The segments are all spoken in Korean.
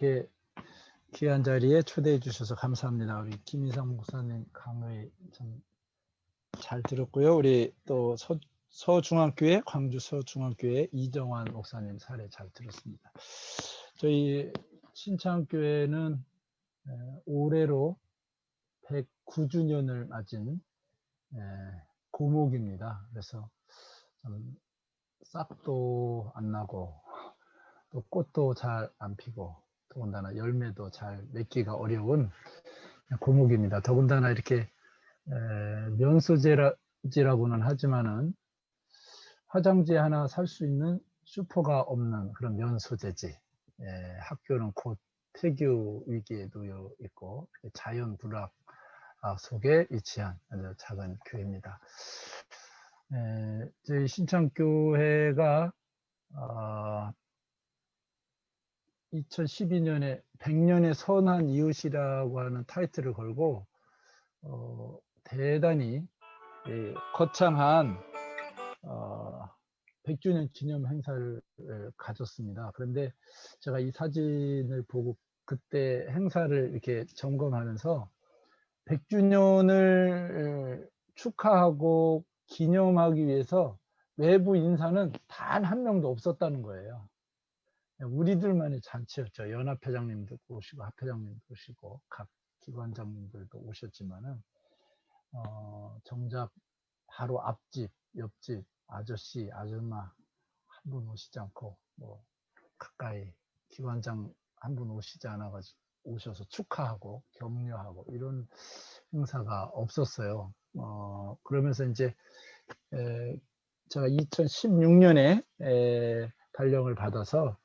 이렇게 귀한 자리에 초대해 주셔서 감사합니다. 우리 김희상 목사님 강의 참 잘 들었고요. 우리 또 서, 서중앙교회 광주 서중앙교회 이정환 목사님 사례 잘 들었습니다. 저희 신창교회는 에, 올해로 109주년을 맞은 에, 고목입니다. 그래서 좀 싹도 안 나고 또 꽃도 잘 안 피고 더군다나 열매도 잘 맺기가 어려운 고목입니다. 더군다나 이렇게 에, 면소재라고는 하지만은 화장지 하나 살 수 있는 슈퍼가 없는 그런 면소재지. 에, 학교는 곧 폐교 위기에 놓여 있고 자연 불악 아, 속에 위치한 아주 작은 교회입니다. 에, 저희 신창교회가 어, 2012년에 100년의 선한 이웃이라고 하는 타이틀을 걸고 어, 대단히 예, 거창한 어, 100주년 기념 행사를 에, 가졌습니다. 그런데 제가 이 사진을 보고 그때 행사를 이렇게 점검하면서 100주년을 축하하고 기념하기 위해서 외부 인사는 단 한 명도 없었다는 거예요. 우리들만의 잔치였죠. 연합회장님도 오시고 합회장님도 오시고 각 기관장님들도 오셨지만은 어, 정작 바로 앞집, 옆집 아저씨, 아줌마 한 분 오시지 않고 뭐 가까이 기관장 한 분 오시지 않아가지고 오셔서 축하하고 격려하고 이런 행사가 없었어요. 어, 그러면서 이제 에, 제가 2016년에 에, 발령을 받아서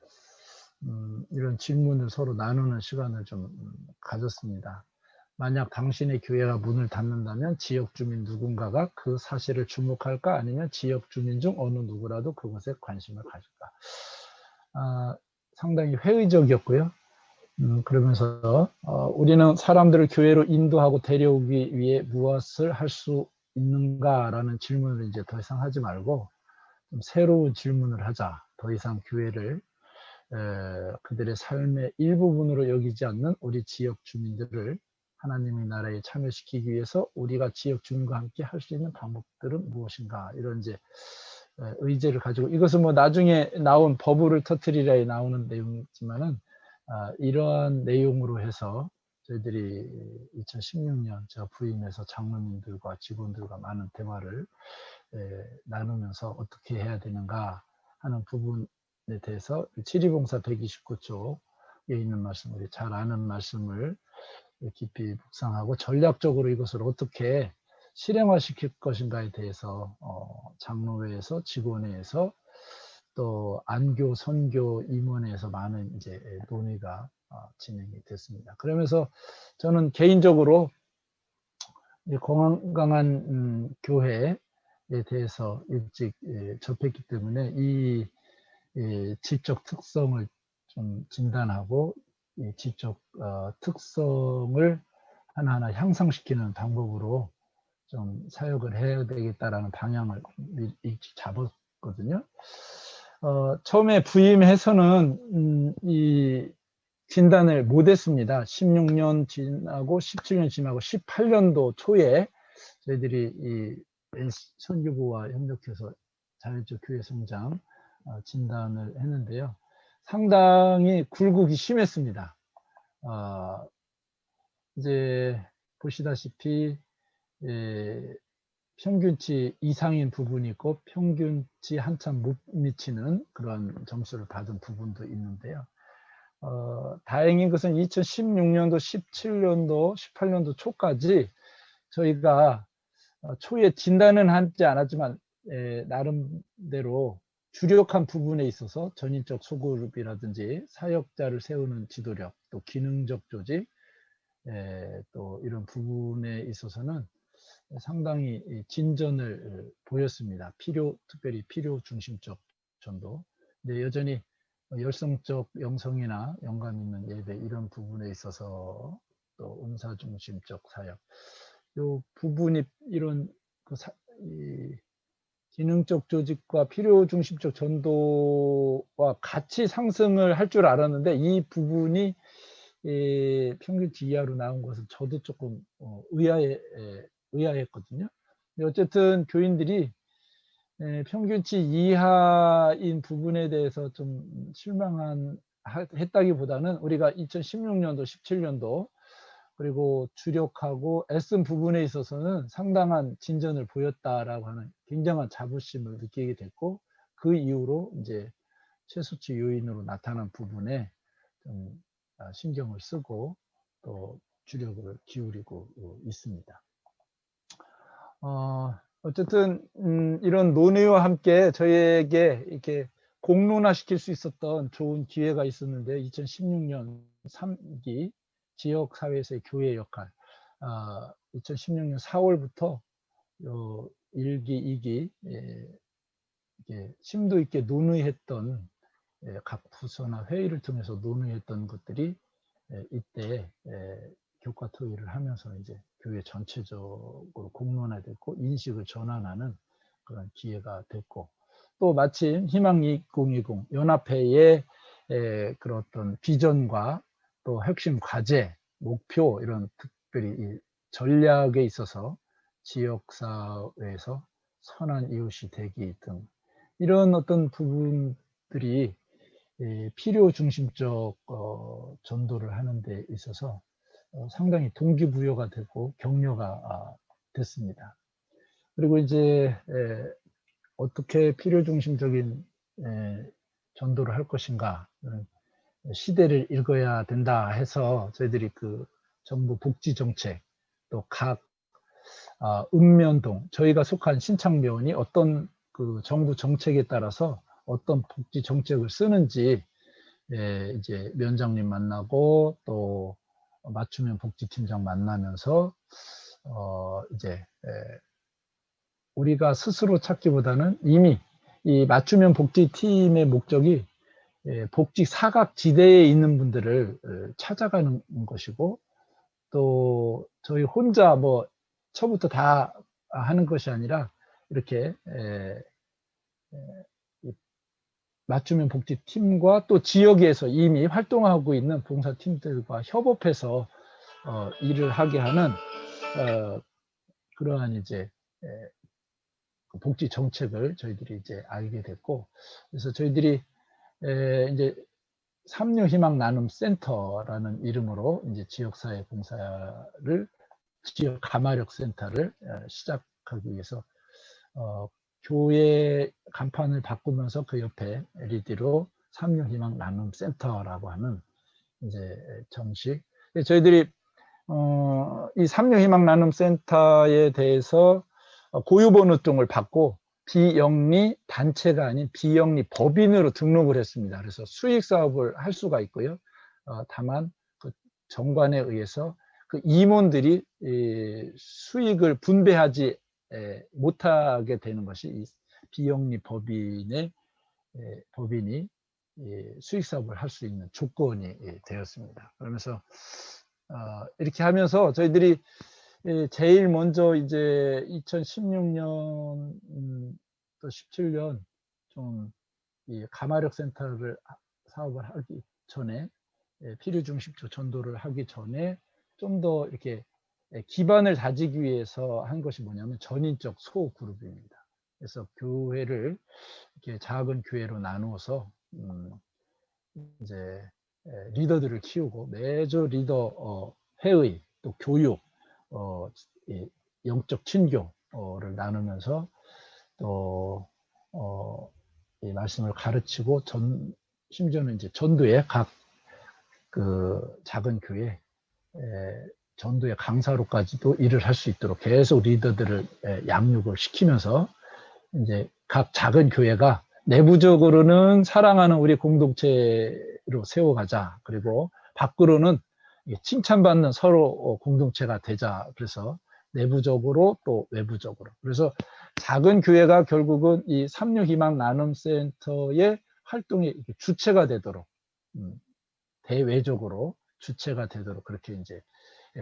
음, 이런 질문을 서로 나누는 시간을 좀 가졌습니다. 만약 당신의 교회가 문을 닫는다면 지역 주민 누군가가 그 사실을 주목할까 아니면 지역 주민 중 어느 누구라도 그것에 관심을 가질까. 아, 상당히 회의적이었고요. 음, 그러면서 어, 우리는 사람들을 교회로 인도하고 데려오기 위해 무엇을 할 수 있는가라는 질문을 이제 더 이상 하지 말고 좀 새로운 질문을 하자. 더 이상 교회를 에, 그들의 삶의 일부분으로 여기지 않는 우리 지역 주민들을 하나님의 나라에 참여시키기 위해서 우리가 지역 주민과 함께 할 수 있는 방법들은 무엇인가? 이런 이제 에, 의제를 가지고 이것은 뭐 나중에 나온 버블을 터트리라에 나오는 내용이지만은 아, 이러한 내용으로 해서 저희들이 2016년 제가 부임해서 장로님들과 직원들과 많은 대화를 에, 나누면서 어떻게 해야 되는가 하는 부분에 대해서 치리봉사 129쪽에 있는 말씀, 우리 잘 아는 말씀을 깊이 묵상하고 전략적으로 이것을 어떻게 실행화 시킬 것인가에 대해서 어, 장로회에서 직원회에서 또 안교, 선교, 임원회에서 많은 이제 논의가 어, 진행이 됐습니다. 그러면서 저는 개인적으로 이 건강한 음, 교회에 대해서 일찍 예, 접했기 때문에 이 예, 지적 특성을 좀 진단하고 이 지적 어, 특성을 하나하나 향상시키는 방법으로 좀 사역을 해야 되겠다라는 방향을 미- 일찍 잡았거든요. 어, 처음에 부임해서는 음, 이 진단을 못했습니다. 16년 지나고 17년 지나고 18년도 초에 저희들이 이 선교부와 협력해서 자율적 교회 성장 어, 진단을 했는데요. 상당히 굴곡이 심했습니다. 어, 이제 보시다시피 예, 평균치 이상인 부분이 있고 평균치 한참 못 미치는 그런 점수를 받은 부분도 있는데요. 어, 다행인 것은 2016년도, 17년도, 18년도 초까지 저희가 어, 초에 진단은 하지 않았지만 에, 나름대로 주력한 부분에 있어서 전인적 소그룹이라든지 사역자를 세우는 지도력, 또 기능적 조직, 에, 또 이런 부분에 있어서는 상당히 이 진전을 보였습니다. 필요, 특별히 필요 중심적 전도. 근데 여전히 열성적 영성이나 영감 있는 예배 이런 부분에 있어서 또 은사 중심적 사역. 요 부분이 이런 그 사, 이 기능적 조직과 필요 중심적 전도와 같이 상승을 할 줄 알았는데 이 부분이 에, 평균치 이하로 나온 것은 저도 조금 어, 의아해, 에, 의아했거든요. 어쨌든 교인들이 에, 평균치 이하인 부분에 대해서 좀 실망한 하- 했다기보다는 우리가 2016년도, 17년도 그리고 주력하고 애쓴 부분에 있어서는 상당한 진전을 보였다라고 하는 굉장한 자부심을 느끼게 됐고 그 이후로 이제 최소치 요인으로 나타난 부분에 좀 아, 신경을 쓰고 또 주력을 기울이고 어, 있습니다. 어, 어쨌든 음, 이런 논의와 함께 저희에게 이렇게 공론화시킬 수 있었던 좋은 기회가 있었는데 2016년 3기 지역 사회에서의 교회 역할. 아, 2016년 4월부터 요 1기, 2기 예, 심도 있게 논의했던 예, 각 부서나 회의를 통해서 논의했던 것들이 예, 이때 예, 교과 토의를 하면서 이제 교회 전체적으로 공론화됐고 인식을 전환하는 그런 기회가 됐고 또 마침 희망 2020 연합회의 에, 그런 어떤 비전과 또 핵심 과제, 목표 이런 특별히 이 전략에 있어서 지역사회에서 선한 이웃이 되기 등 이런 어떤 부분들이 이 필요 중심적 어, 전도를 하는 데 있어서 어, 상당히 동기부여가 되고 격려가 아, 됐습니다. 그리고 이제 에, 어떻게 필요 중심적인 에, 전도를 할 것인가 음, 시대를 읽어야 된다 해서 저희들이 그 정부 복지 정책 또각 아, 읍면동 저희가 속한 신창면이 어떤 그 정부 정책에 따라서 어떤 복지 정책을 쓰는지 예, 이제 위원장님 만나고 또 맞춤형 복지팀장 만나면서 어 이제 예, 우리가 스스로 찾기보다는 이미 이 맞춤형 복지팀의 목적이 예, 복지 사각 지대에 있는 분들을 어, 찾아가는 것이고 또 저희 혼자 뭐 처음부터 다 하는 것이 아니라 이렇게 에, 에, 맞춤형 복지팀과 또 지역에서 이미 활동하고 있는 봉사팀들과 협업해서 어, 일을 하게 하는 어, 그러한 이제 에, 그 복지 정책을 저희들이 이제 알게 됐고 그래서 저희들이 에, 이제 삼류 희망 나눔 센터라는 이름으로 이제 지역사회 봉사를 지역 가마력 센터를 어, 시작하기 위해서 어, 교회 간판을 바꾸면서 그 옆에 LED로 삼류 희망 나눔 센터라고 하는 이제 정식. 저희들이 어, 이 삼류 희망 나눔 센터에 대해서 고유번호 등을 받고 비영리 단체가 아닌 비영리 법인으로 등록을 했습니다. 그래서 수익 사업을 할 수가 있고요. 어, 다만 그 정관에 의해서 그 임원들이 이 수익을 분배하지 에, 못하게 되는 것이 이 비영리 법인의 에, 법인이 이 수익 사업을 할 수 있는 조건이 예, 되었습니다. 그러면서 어, 이렇게 하면서 저희들이 예, 제일 먼저 이제 2016년 음, 또 17년 좀이 가마력 센터를 사업을 하기 전에 예, 필요 중심적 전도를 하기 전에 좀 더 이렇게 예, 기반을 다지기 위해서 한 것이 뭐냐면 전인적 소 그룹입니다. 그래서 교회를 이렇게 작은 교회로 나누어서 음, 이제 리더들을 키우고 매주 리더 어, 회의 또 교육 어, 영적 친교를 나누면서 또 어, 이 말씀을 가르치고 전 심지어는 이제 전도의 각그 작은 교회 에, 전도의 강사로까지도 일을 할 수 있도록 계속 리더들을 에, 양육을 시키면서 이제 각 작은 교회가 내부적으로는 사랑하는 우리 공동체로 세워가자. 그리고 밖으로는 칭찬받는 서로 어, 공동체가 되자. 그래서 내부적으로 또 외부적으로. 그래서 작은 교회가 결국은 이 삼류희망 나눔센터의 활동의 주체가 되도록 음, 대외적으로 주체가 되도록 그렇게 이제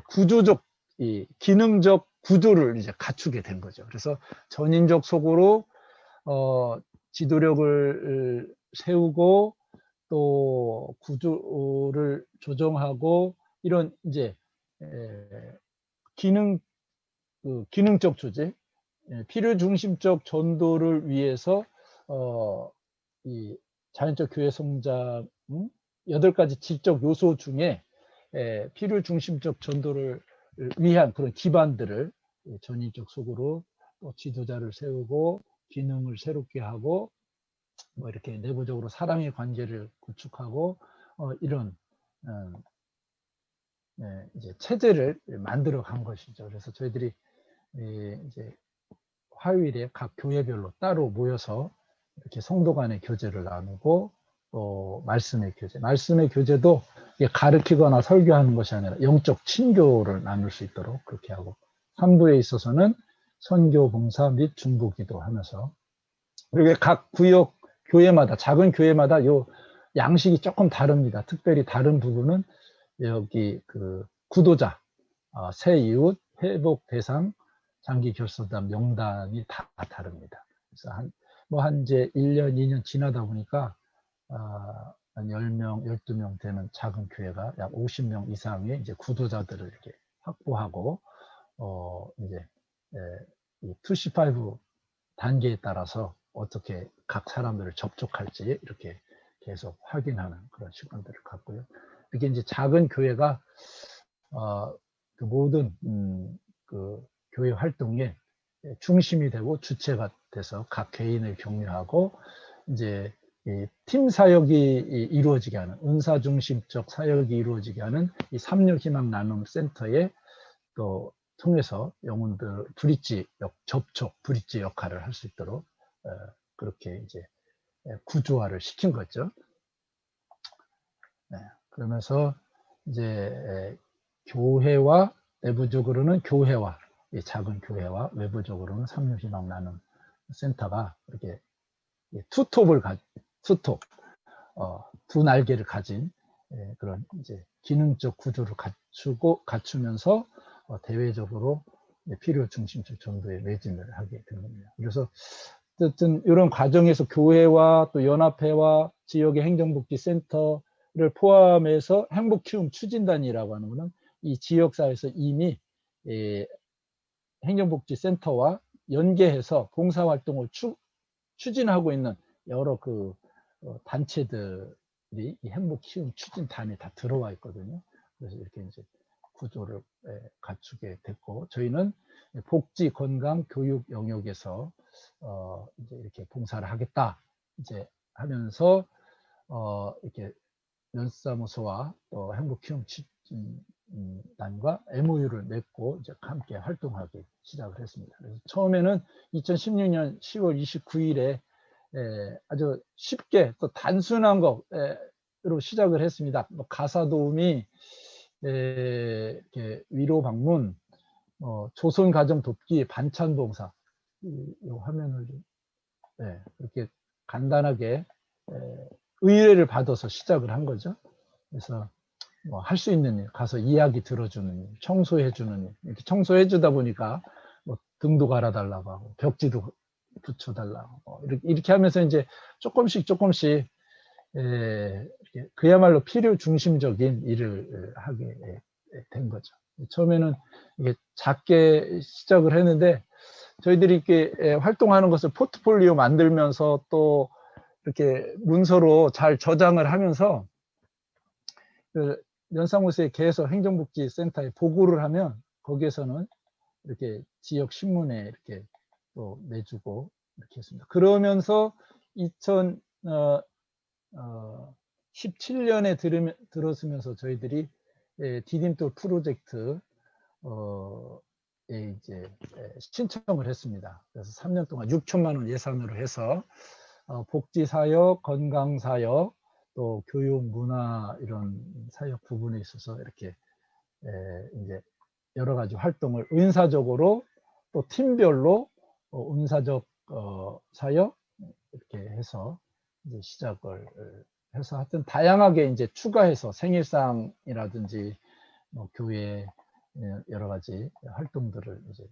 구조적 이 기능적 구조를 이제 갖추게 된 거죠. 그래서 전인적 속으로 어, 지도력을 세우고 또 구조를 조정하고 이런 이제 에, 기능 그 기능적 조직, 예, 필요 중심적 전도를 위해서 어, 이 자연적 교회 성장 음? 여덟 가지 질적 요소 중에 에, 필요 중심적 전도를 위한 그런 기반들을 예, 전인적 속으로 또 지도자를 세우고 기능을 새롭게 하고 뭐 이렇게 내부적으로 사랑의 관계를 구축하고 어, 이런 음, 네, 이제 체제를 만들어 간 것이죠. 그래서 저희들이 예, 이제 화요일에 각 교회별로 따로 모여서 이렇게 성도 간의 교제를 나누고 또 말씀의 교제, 말씀의 교제도 가르치거나 설교하는 것이 아니라 영적 친교를 나눌 수 있도록 그렇게 하고 3부에 있어서는 선교 봉사 및 중보 기도 하면서 그리고 각 구역 교회마다 작은 교회마다 요 양식이 조금 다릅니다. 특별히 다른 부분은 여기 그 구도자, 어, 새 이웃, 회복 대상, 장기 결손단 명단이 다 다릅니다. 그래서 한, 뭐, 한 이제 1년, 2년 지나다 보니까, 어, 한 10명, 12명 되는 작은 교회가 약 50명 이상의 이제 구도자들을 이렇게 확보하고, 어, 이제, 에, 이 2C5 단계에 따라서 어떻게 각 사람들을 접촉할지 이렇게 계속 확인하는 그런 시간들을 갖고요. 이게 이제 작은 교회가 어, 그 모든 음, 그 교회 활동의 중심이 되고 주체가 돼서 각 개인을 격려하고 이제 팀 사역이 이루어지게 하는 은사 중심적 사역이 이루어지게 하는 이 삼류 희망 나눔 센터에 또 통해서 영혼들 브릿지 역, 접촉 브릿지 역할을 할 수 있도록 어, 그렇게 이제 구조화를 시킨 거죠. 네. 그러면서 이제 교회와 내부적으로는 교회와 작은 교회와 외부적으로는 삼류희망 나눔 센터가 이렇게 투톱을 가 투톱 어, 두 날개를 가진 예, 그런 이제 기능적 구조를 갖추고 갖추면서 어, 대외적으로 필요 중심적 전도에 매진을 하게 된 겁니다. 그래서 어쨌든 이런 과정에서 교회와 또 연합회와 지역의 행정복지센터 를 포함해서 행복 키움 추진단이라고 하는 것은 이 지역사회에서 이미 예, 행정복지센터와 연계해서 봉사활동을 추, 추진하고 있는 여러 그 어, 단체들이 이 행복 키움 추진단에 다 들어와 있거든요. 그래서 이렇게 이제 구조를 예, 갖추게 됐고 저희는 복지, 건강, 교육 영역에서 어, 이제 이렇게 봉사를 하겠다 이제 하면서 어, 이렇게 연수사무소와 또 행복키움단과 MOU를 맺고 이제 함께 활동하기 시작을 했습니다. 그래서 처음에는 2016년 10월 29일에 에, 아주 쉽게 또 단순한 것으로 시작을 했습니다. 뭐 가사 도우미, 위로 방문, 어, 조선 가정 돕기, 반찬 봉사 이, 이 화면을 좀, 네, 이렇게 간단하게 에, 의뢰를 받아서 시작을 한 거죠. 그래서 뭐 할 수 있는 일, 가서 이야기 들어주는 일, 청소해주는 일, 이렇게 청소해주다 보니까 뭐 등도 갈아달라고 하고 벽지도 붙여달라고 뭐 이렇게, 이렇게 하면서 이제 조금씩 조금씩 에, 이렇게 그야말로 필요 중심적인 일을 하게 된 거죠. 처음에는 이게 작게 시작을 했는데 저희들이 이렇게 활동하는 것을 포트폴리오 만들면서 또 이렇게 문서로 잘 저장을 하면서 그 연상호수의 계속 행정복지센터에 보고를 하면 거기에서는 이렇게 지역 신문에 이렇게 또 내주고 이렇게 했습니다. 그러면서 2017년에 어, 들으면, 들었으면서 저희들이 예, 디딤돌 프로젝트 어, 에 이제 신청을 했습니다. 그래서 3년 동안 6천만 원 예산으로 해서 어, 복지사역, 건강사역, 또 교육, 문화 이런 사역 부분에 있어서 이렇게 에, 이제 여러 가지 활동을 은사적으로 또 팀별로 어, 은사적 어, 사역 이렇게 해서 이제 시작을 해서 하여튼 다양하게 이제 추가해서 생일상이라든지 뭐 교회 여러 가지 활동들을 이제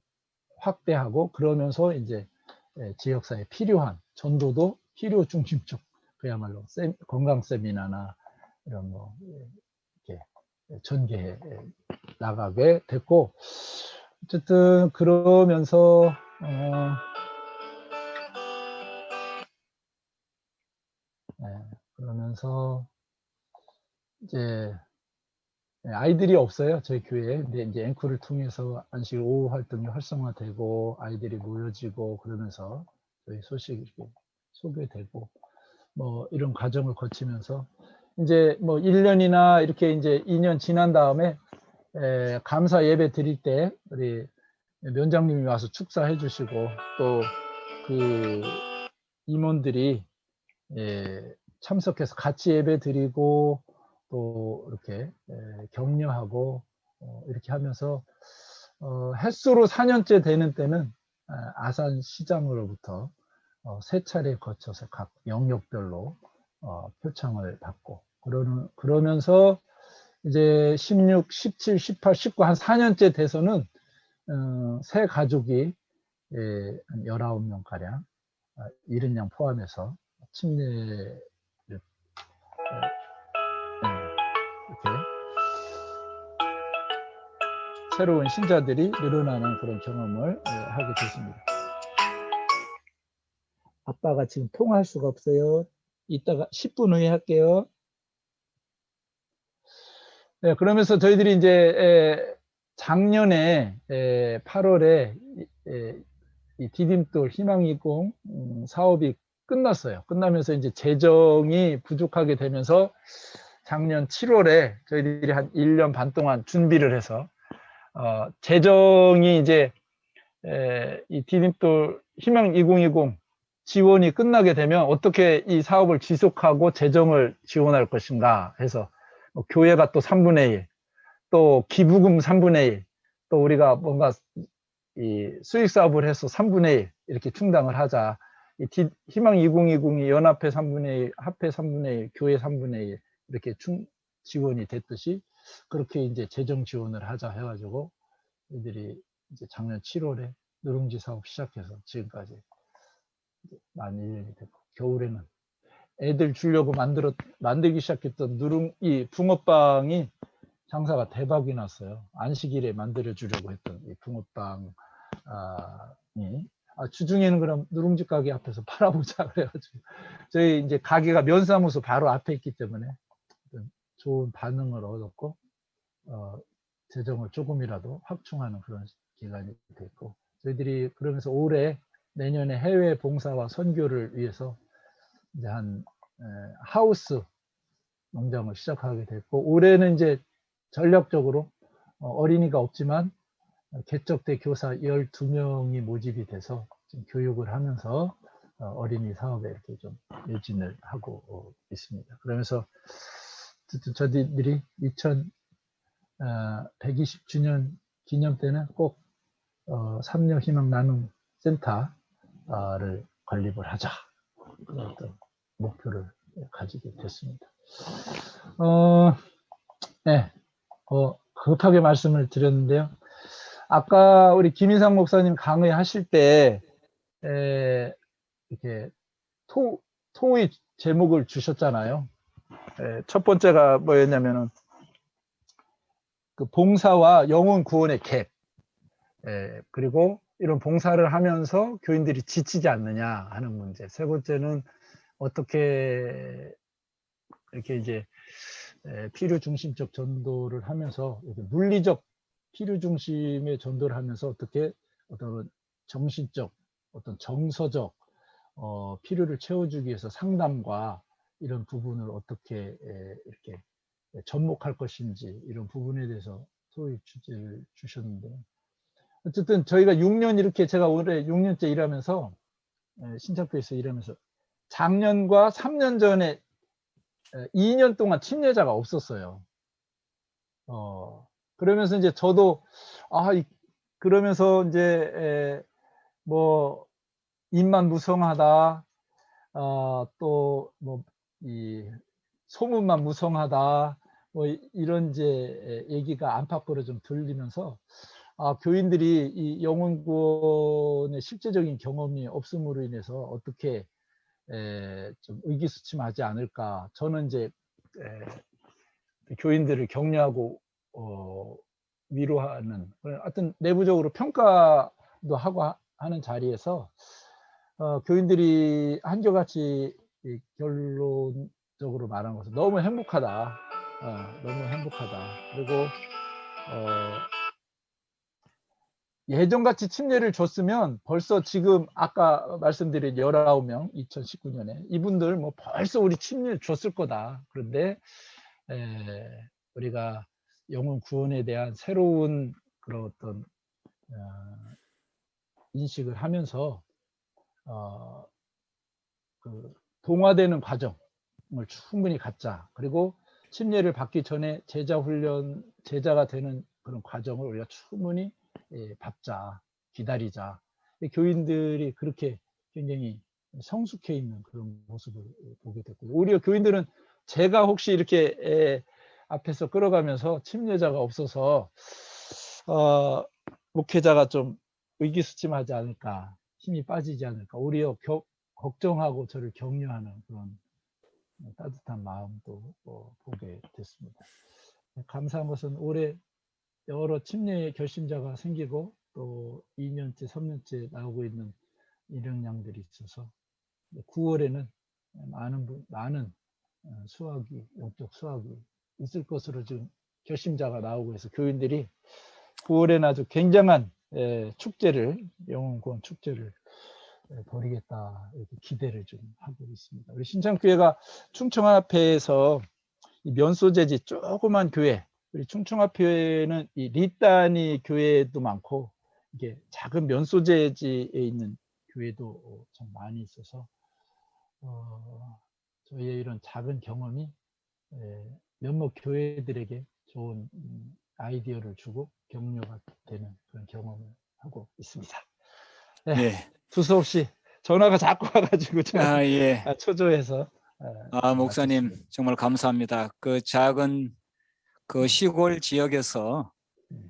확대하고 그러면서 이제 지역사회에 필요한 전도도 필요 중심적 그야말로 세- 건강 세미나나 이런 뭐 이렇게 전개해 나가게 됐고 어쨌든 그러면서 어, 네, 그러면서 이제 네, 아이들이 없어요 저희 교회에. 근데 이제 앵콜을 통해서 안식 오후 활동이 활성화되고 아이들이 모여지고 그러면서 저희 소식이 소개되고 뭐 이런 과정을 거치면서 이제 뭐 1년이나 이렇게 이제 2년 지난 다음에 에, 감사 예배 드릴 때 우리 면장님이 와서 축사해 주시고 또 그 임원들이 예, 참석해서 같이 예배 드리고 또 이렇게 에, 격려하고 어, 이렇게 하면서 어, 햇수로 4년째 되는 때는 아, 아산 시장으로부터 어, 세 차례 거쳐서 각 영역별로 어, 표창을 받고 그러는 그러면서 이제 16, 17, 18, 19 한 4년째 돼서는 어, 새 가족이 예, 한 19명 가량 아, 70명 포함해서 침례를 예, 예, 이렇게 새로운 신자들이 늘어나는 그런 경험을 예, 하게 됐습니다. 아빠가 지금 통화할 수가 없어요. 이따가 10분 후에 할게요. 네, 그러면서 저희들이 이제 에, 작년에 에, 8월에 이, 디딤돌 희망이공 음, 사업이 끝났어요. 끝나면서 이제 재정이 부족하게 되면서 작년 7월에 저희들이 한 1년 반 동안 준비를 해서 어, 재정이 이제 에, 이 디딤돌 희망 2020 지원이 끝나게 되면 어떻게 이 사업을 지속하고 재정을 지원할 것인가 해서 뭐 교회가 또 3분의 1, 또 기부금 3분의 1, 또 우리가 뭔가 이 수익 사업을 해서 3분의 1 이렇게 충당을 하자. 이 디- 희망 2020이 연합회 3분의 1, 합회 3분의 1, 교회 3분의 1 이렇게 충 지원이 됐듯이 그렇게 이제 재정 지원을 하자 해가지고 이들이 이제 작년 7월에 누룽지 사업 시작해서 지금까지 많이 일이 됐고 겨울에는 애들 주려고 만들었 만들기 시작했던 누룽 이 붕어빵이 장사가 대박이 났어요. 안식일에 만들어 주려고 했던 이 붕어빵이 아, 주중에는 그럼 누룽지 가게 앞에서 팔아보자 그래가지고 저희 이제 가게가 면사무소 바로 앞에 있기 때문에 좋은 반응을 얻었고 어, 재정을 조금이라도 확충하는 그런 기간이 됐고 저희들이 그러면서 올해 내년에 해외 봉사와 선교를 위해서 이제 한 에, 하우스 농장을 시작하게 됐고 올해는 이제 전략적으로 어, 어린이가 없지만 어, 개척대 교사 12명이 모집이 돼서 교육을 하면서 어, 어린이 사업에 이렇게 좀 매진을 하고 어, 있습니다. 그러면서 저희들이 2000 어, 120주년 기념 때는 꼭 어, 삼력 희망 나눔 센터 를 건립을 하자 그런 어떤 목표를 가지게 됐습니다. 어, 네, 어, 급하게 말씀을 드렸는데요. 아까 우리 김인상 목사님 강의 하실 때 에, 이렇게 토, 토의 제목을 주셨잖아요. 에, 첫 번째가 뭐였냐면은 그 봉사와 영혼 구원의 갭. 에, 그리고 이런 봉사를 하면서 교인들이 지치지 않느냐 하는 문제. 세 번째는 어떻게 이렇게 이제 에, 필요 중심적 전도를 하면서 이렇게 물리적 필요 중심의 전도를 하면서 어떻게 어떤 정신적 어떤 정서적 어, 필요를 채워주기 위해서 상담과 이런 부분을 어떻게 에, 이렇게 접목할 것인지 이런 부분에 대해서 소위 주제를 주셨는데 어쨌든 저희가 6년 이렇게 제가 올해 6년째 일하면서 에, 신창교에서 일하면서 작년과 3년 전에 에, 2년 동안 침례자가 없었어요. 어, 그러면서 이제 저도 아 이- 그러면서 이제 에, 뭐 입만 무성하다 어, 또뭐 이 소문만 무성하다 뭐 이- 이런 이제 얘기가 안팎으로 좀 들리면서 아 교인들이 이 영혼 구원의 실제적인 경험이 없음으로 인해서 어떻게 에, 좀 의기소침하지 않을까. 저는 이제 에, 교인들을 격려하고 어, 위로하는 하여튼 내부적으로 평가도 하고 하- 하는 자리에서 어, 교인들이 한결같이 이 결론적으로 말한 것은 너무 행복하다. 어, 너무 행복하다. 그리고 어, 예전같이 침례를 줬으면 벌써 지금 아까 말씀드린 19명 2019년에 이분들 뭐 벌써 우리 침례 줬을 거다. 그런데 에, 우리가 영혼 구원에 대한 새로운 그런 어떤 어, 인식을 하면서 어, 그 동화되는 과정을 충분히 갖자. 그리고 침례를 받기 전에 제자 훈련, 제자가 되는 그런 과정을 우리가 충분히 예, 밟자, 기다리자. 이 교인들이 그렇게 굉장히 성숙해 있는 그런 모습을 보게 됐고, 오히려 교인들은 제가 혹시 이렇게 에, 앞에서 끌어가면서 침례자가 없어서 어, 목회자가 좀 의기소침하지 않을까, 힘이 빠지지 않을까, 오히려 겨- 걱정하고 저를 격려하는 그런 따뜻한 마음도 어, 보게 됐습니다. 감사한 것은 올해 여러 침례 결심자가 생기고 또 2년째, 3년째 나오고 있는 일행량들이 있어서 9월에는 많은 분, 많은 어, 수학이 영적 수학이 있을 것으로 지금 결심자가 나오고 해서 교인들이 9월에는 아주 굉장한 에, 축제를 영혼구원 축제를 에, 벌이겠다 이렇게 기대를 좀 하고 있습니다. 우리 신창교회가 충청합회에서 이 면소재지 조그만 교회 우리 충청합교회는 이 리단이 교회도 많고 이게 작은 면소재지에 있는 교회도 참 많이 있어서 어, 저희의 이런 작은 경험이 에, 몇몇 교회들에게 좋은 음, 아이디어를 주고 격려가 되는 그런 경험을 하고 있습니다. 네, 예. 두서없이 전화가 자꾸 와가지고 제가 아, 예. 아, 초조해서 아, 목사님 정말 감사합니다. 그 작은 그 시골 지역에서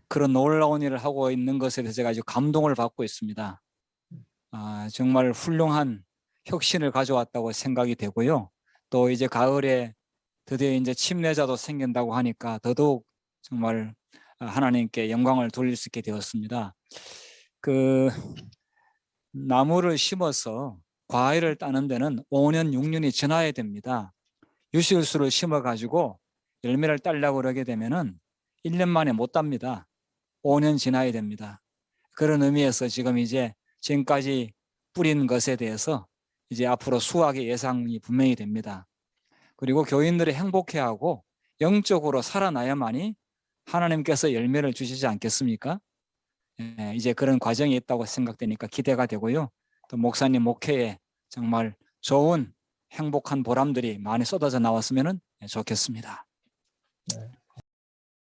그런 놀라운 일을 하고 있는 것에 대해서 제가 아주 감동을 받고 있습니다. 아, 정말 훌륭한 혁신을 가져왔다고 생각이 되고요. 또 이제 가을에 드디어 이제 침례자도 생긴다고 하니까 더더욱 정말 하나님께 영광을 돌릴 수 있게 되었습니다. 그 나무를 심어서 과일을 따는 데는 5년, 6년이 지나야 됩니다. 유실수를 심어 가지고 열매를 따려고 그러게 되면은 1년 만에 못 답니다. 5년 지나야 됩니다. 그런 의미에서 지금 이제 지금까지 뿌린 것에 대해서 이제 앞으로 수확의 예상이 분명히 됩니다. 그리고 교인들이 행복해하고 영적으로 살아나야만이 하나님께서 열매를 주시지 않겠습니까? 예, 이제 그런 과정이 있다고 생각되니까 기대가 되고요. 또 목사님 목회에 정말 좋은 행복한 보람들이 많이 쏟아져 나왔으면 좋겠습니다. Yeah.